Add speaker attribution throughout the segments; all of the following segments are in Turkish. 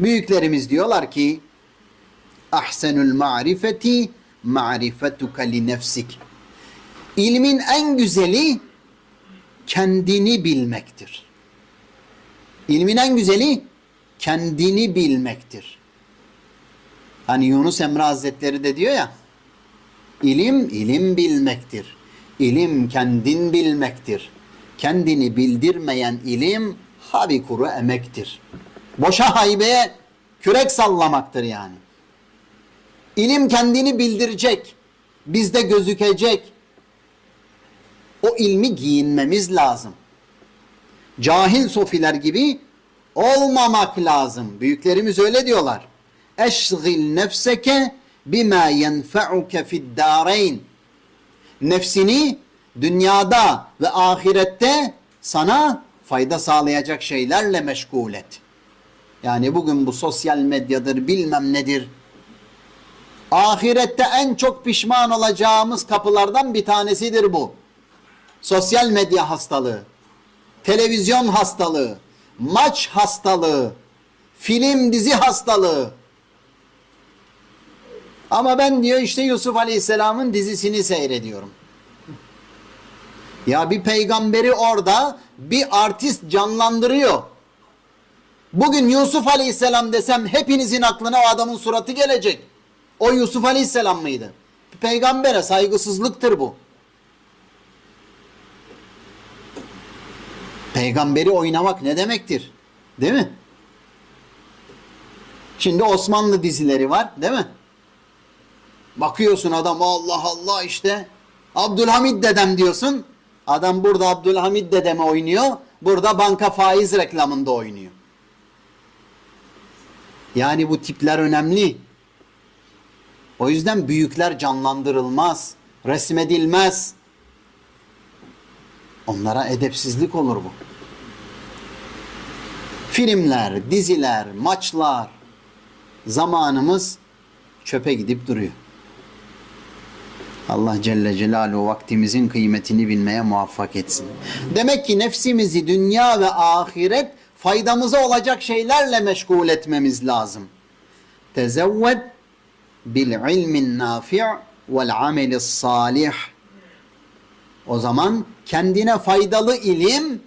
Speaker 1: Büyüklerimiz diyorlar ki ahsenül ma'rifeti ma'rifetuka li nefsik. İlmin en güzeli kendini bilmektir. İlmin en güzeli kendini bilmektir. Hani Yunus Emre Hazretleri de diyor ya ilim ilim bilmektir. İlim kendin bilmektir. Kendini bildirmeyen ilim habi kuru emektir. Boşa haybeye kürek sallamaktır yani. İlim kendini bildirecek. Bizde gözükecek. O ilmi giyinmemiz lazım. Cahil sofiler gibi olmamak lazım. Büyüklerimiz öyle diyorlar. Eşgil nefseke bima yenfe'uke fid dareyn. Nefsini dünyada ve ahirette sana fayda sağlayacak şeylerle meşgul et. Yani bugün bu sosyal medyadır bilmem nedir. Ahirette en çok pişman olacağımız kapılardan bir tanesidir bu. Sosyal medya hastalığı, televizyon hastalığı, maç hastalığı, film dizi hastalığı. Ama ben diyor işte Yusuf Aleyhisselam'ın dizisini seyrediyorum. Ya bir peygamberi orada bir artist canlandırıyor. Bugün Yusuf Aleyhisselam desem hepinizin aklına o adamın suratı gelecek. O Yusuf Aleyhisselam mıydı? Peygambere saygısızlıktır bu. Peygamberi oynamak ne demektir? Değil mi? Şimdi Osmanlı dizileri var, değil mi? Bakıyorsun adam Allah Allah işte Abdülhamid dedem diyorsun. Adam burada Abdülhamid dedeme oynuyor. Burada banka faiz reklamında oynuyor. Yani bu tipler önemli. O yüzden büyükler canlandırılmaz, resmedilmez. Onlara edepsizlik olur bu. Filmler, diziler, maçlar zamanımız çöpe gidip duruyor. Allah Celle Celaluhu vaktimizin kıymetini bilmeye muvaffak etsin. Demek ki nefsimizi dünya ve ahiret faydamıza olacak şeylerle meşgul etmemiz lazım. Tezevved bil ilmin nafi' vel amelis salih. O zaman kendine faydalı ilim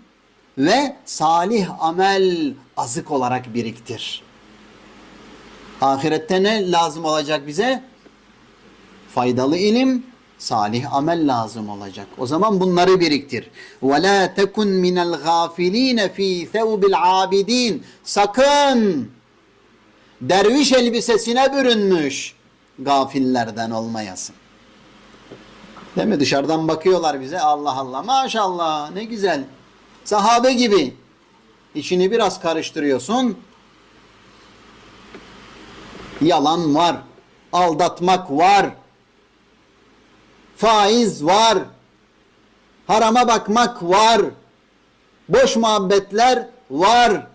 Speaker 1: ve salih amel azık olarak biriktir. Ahirette ne lazım olacak bize? Faydalı ilim, salih amel lazım olacak. O zaman bunları biriktir. Ve la tekun minel gafilin fi thawbil abidin. Sakın derviş elbisesine bürünmüş gafillerden olmayasın. Değil mi? Dışarıdan bakıyorlar bize. Allah Allah. Maşallah. Ne güzel. Sahabe gibi. İçini biraz karıştırıyorsun. Yalan var. Aldatmak var Faiz var. Harama bakmak var. Boş muhabbetler var.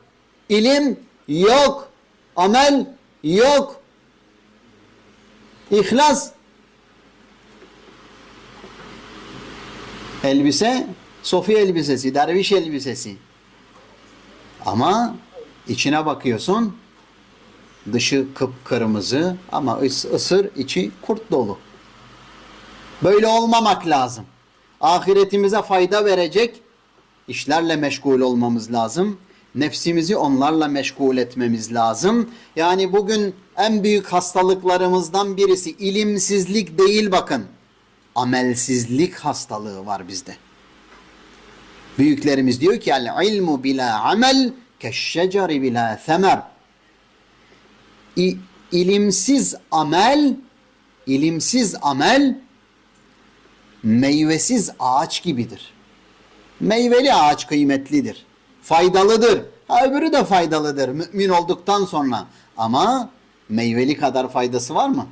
Speaker 1: İlim yok. Amel yok. İhlas elbise Sofi elbisesi, derviş elbisesi. Ama içine bakıyorsun dışı kıpkırmızı ama ıs- ısır içi kurt dolu. Böyle olmamak lazım. Ahiretimize fayda verecek işlerle meşgul olmamız lazım. Nefsimizi onlarla meşgul etmemiz lazım. Yani bugün en büyük hastalıklarımızdan birisi ilimsizlik değil bakın. Amelsizlik hastalığı var bizde. Büyüklerimiz diyor ki el ilmu bila amel keşşeceri bila semer. İ- ilimsiz amel ilimsiz amel meyvesiz ağaç gibidir. Meyveli ağaç kıymetlidir. Faydalıdır. Ha öbürü de faydalıdır mümin olduktan sonra. Ama meyveli kadar faydası var mı?